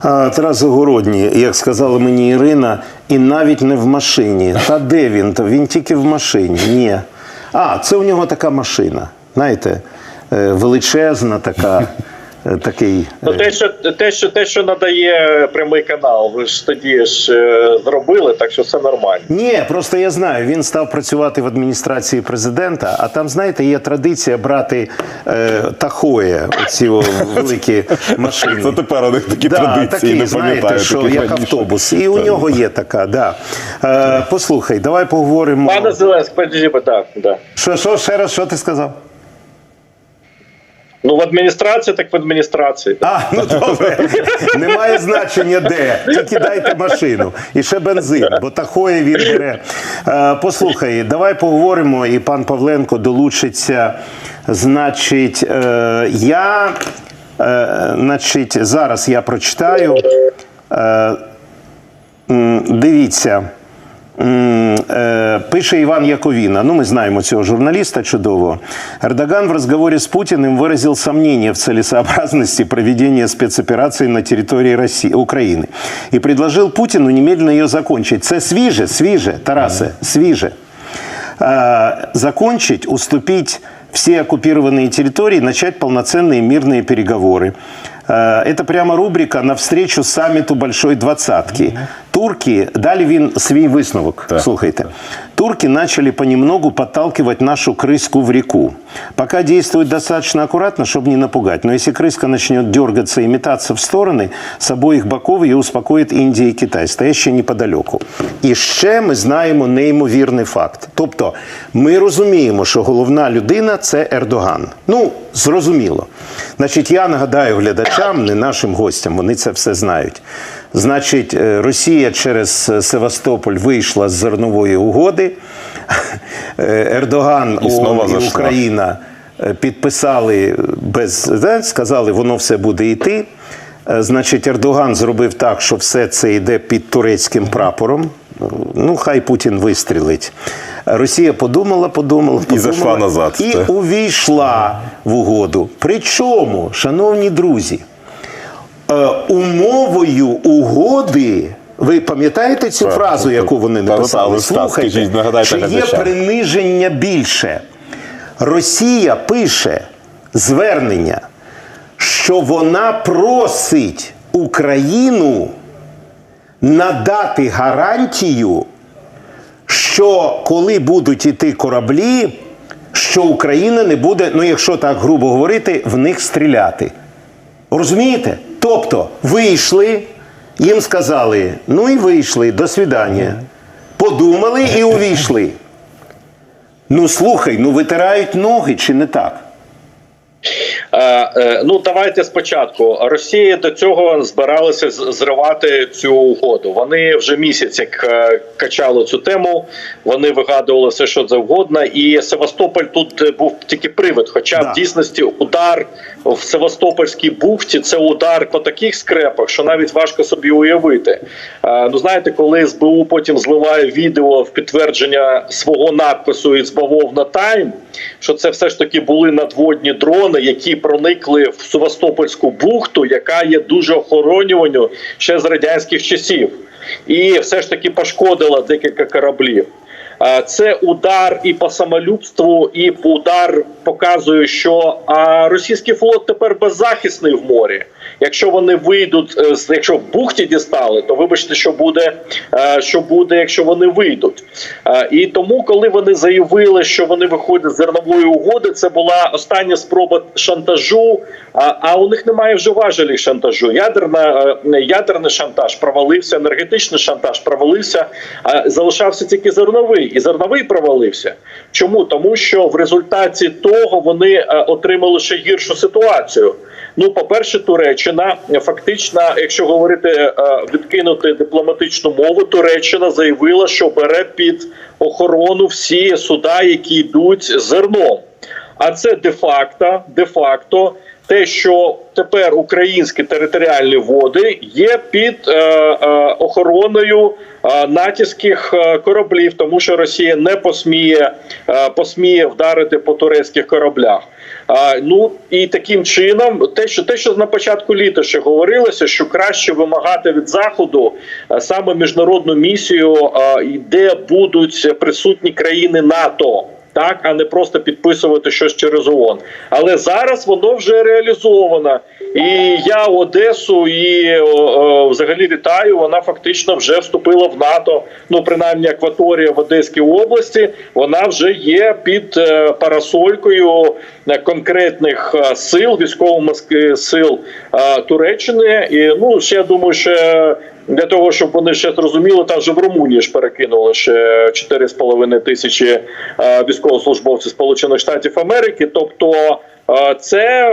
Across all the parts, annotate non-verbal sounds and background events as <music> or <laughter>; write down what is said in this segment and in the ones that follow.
Тарас Загородній, як сказала мені Ірина, і навіть не в машині. Та де він? То він тільки в машині. Ні. А, це у нього така машина. Знаєте, е, величезна така, такий. Ну, те, що те, що те, що надає прямий канал, ви ж тоді ж е, зробили, так що все нормально. Ні, просто я знаю, він став працювати в адміністрації президента, а там, знаєте, є традиція брати е, тахоє, оці великі <laughs> машини. Це тепер у них такі Да, традиції, такий, не знаєте, пам'ятаю. що таких як раніше. автобус. І у нього є така, да. Е, послухай, давай поговоримо. Пане Зеленський, подожди, так, да. Що, що, ще раз, що ти сказав? Ну в адміністрації, так в адміністрації. А, ну добре. Немає значення де. Тільки дайте машину. І ще бензин, бо тахої він бере. Е, послухай, давай поговоримо, і пан Павленко долучиться. Значить, е, я е, значить, зараз я прочитаю. Дивіться. М, е, Пише Іван Яковіна, ну ми знаємо цього журналіста чудово. Эрдоган в разговоре с Путиным выразил сомнение в целесообразности проведения спецоперации на территории России, Украины и предложил Путину немедленно ее закончить. Це свіже, свіже, Тарасе, свіже. Э, закончить, уступить все оккупированные территории, начать полноценные мирные переговоры. Э, Это прямо рубрика навстречу саммиту Большой Двадцатки. Турки дали він свій висновок. Так, Слухайте. Турки начали понемногу подталкивать нашу крыску в реку. Пока действуют достаточно аккуратно, чтобы не напугать. Но если крыска начнет дергаться и метаться в стороны, с обоих боков ее успокоит Індія і Китай, стоящие неподалеку. І ще ми знаємо неймовірний факт. Тобто, ми розуміємо, що головна людина це Ердоган. Ну, зрозуміло. Значить, я нагадаю глядачам, не нашим гостям, вони це все знають. Значить, е, Росія через е, Севастополь вийшла з зернової угоди. <laughs> Е, Ердоган І ООН і. Україна підписали без сказали, воно все буде йти. Значить, Ердоган зробив так, що все це йде під турецьким прапором. Ну, хай Путін вистрілить. Росія подумала, подумала, подумала зайшла назад. і Так. увійшла в угоду. Причому, шановні друзі, е, умовою угоди. Ви пам'ятаєте цю Так, фразу, так, яку вони написали? так, так, Слухайте, скажіть, нагадайте що є приниження більше. Росія пише звернення, що вона просить Україну надати гарантію, що коли будуть іти кораблі, що Україна не буде, ну якщо так грубо говорити, в них стріляти. Розумієте? Тобто вийшли, їм сказали, ну і вийшли, до свідання. Подумали і увійшли. Ну слухай, ну витирають ноги чи не так? Е, е, ну давайте спочатку. Росія до цього збиралася зривати цю угоду. Вони вже місяць як е, качали цю тему. Вони вигадували все, що завгодно. І Севастополь тут був тільки привид. Хоча Да. в дійсності удар в Севастопольській бухті це удар по таких скрепах, що навіть важко собі уявити. Ну знаєте, коли СБУ потім зливає відео в підтвердження свого надпису із бавовна Тайм, що це все ж таки були надводні дрони, які проникли в Севастопольську бухту, яка є дуже охоронюваною ще з радянських часів, і все ж таки пошкодила декілька кораблів. Це удар і по самолюбству, і удар показує, що російський флот тепер беззахисний в морі. Якщо вони вийдуть, е, якщо в бухті дістали, то вибачте, що буде, е, що буде, якщо вони вийдуть. Е, І тому, коли вони заявили, що вони виходять з зернової угоди, це була остання спроба шантажу. А, у них немає вже важелі шантажу. Ядерна ядерний шантаж провалився, енергетичний шантаж провалився. А залишався тільки зерновий, і зерновий провалився. Чому? Тому що в результаті того вони отримали ще гіршу ситуацію. Ну, по-перше, Туреччина е, фактично, якщо говорити е, відкинути дипломатичну мову, Туреччина заявила, що бере під охорону всі суда, які йдуть зерном. А це де-факто, де-факто те, що тепер українські територіальні води є під е, е, охороною натівських кораблів, тому що Росія не посміє, посміє вдарити по турецьких кораблях. Ну і таким чином, те, що те, що на початку літа ще говорилося, що краще вимагати від заходу а, саме міжнародну місію, а, де будуть присутні країни НАТО. Так, а не просто підписувати щось через ООН. Але зараз воно вже реалізовано. І я Одесу і о, взагалі вітаю. Вона фактично вже вступила в НАТО. Ну, принаймні, акваторія в Одеській області. Вона вже є під е, парасолькою е, конкретних е, сил, військово-морських сил Туреччини. І ну ще я думаю, що для того, щоб вони ще зрозуміли, там же в Румунії ж перекинули ще 4,5 тисячі е, військовослужбовців Сполучених Штатів Америки. Тобто це,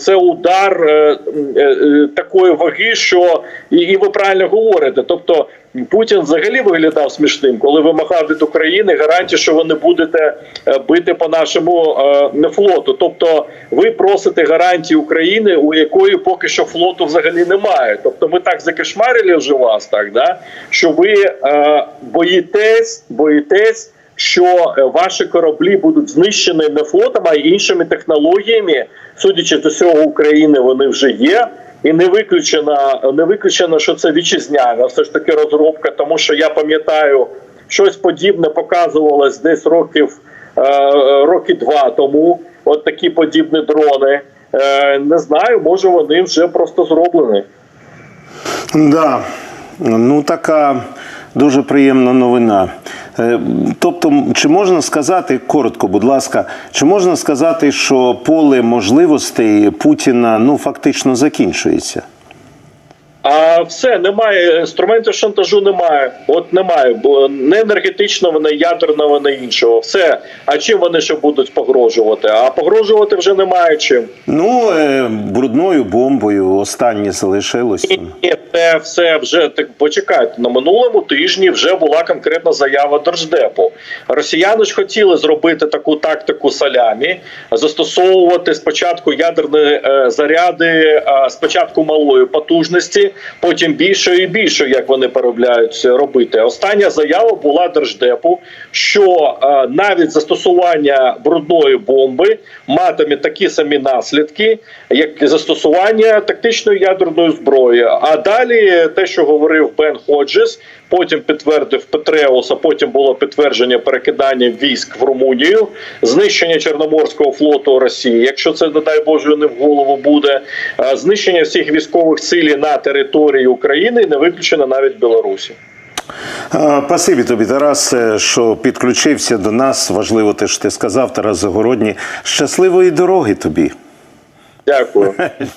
це удар е, е, е, такої ваги, що і, і ви правильно говорите. Тобто Путін взагалі виглядав смішним, коли вимагав від України гарантії, що ви не будете бити по нашому флоту. Тобто, ви просите гарантії України, у якої поки що флоту взагалі немає. Тобто, ми так закишмарили вже вас, так да що ви боїтесь, боїтесь. Що е, ваші кораблі будуть знищені не флотом, а іншими технологіями, судячи з усього України, вони вже є. І не виключено, не виключено, що це вітчизняна все ж таки розробка, тому що я пам'ятаю, щось подібне показувалось десь років е, роки два тому. От такі подібні дрони. Е, не знаю, може вони вже просто зроблені. Да. Ну, така дуже приємна новина. Е, Тобто, чи можна сказати коротко, будь ласка, чи можна сказати, що поле можливостей Путіна ну фактично закінчується? А все немає інструментів шантажу. Немає, от немає, бо не енергетичного, не ядерного, не іншого. Все. А чим вони ще будуть погрожувати? А погрожувати вже немає чим. Ну, е, брудною бомбою останнє залишилось. Ні, ні, це все вже так почекайте. На минулому тижні вже була конкретна заява Держдепу. Росіяни ж хотіли зробити таку тактику салямі, застосовувати спочатку ядерні е, заряди, е, спочатку малої потужності, потім більшої і більшої, як вони переробляють робити. Остання заява була Держдепу, що е, навіть застосування брудної бомби матиме такі самі наслідки, як застосування тактичної ядерної зброї. А далі те, що говорив Бен Ходжес, потім підтвердив Петреус, а потім було підтвердження перекидання військ в Румунію, знищення Чорноморського флоту Росії. Якщо це не дай Боже не в голову буде, е, знищення всіх військових цілей на території України не виключено навіть Білорусі. Спасибі тобі, Тарас, е, що підключився до нас. Важливо те, що ти сказав, Тарас Загородній. Щасливої дороги тобі. Дякую. <laughs>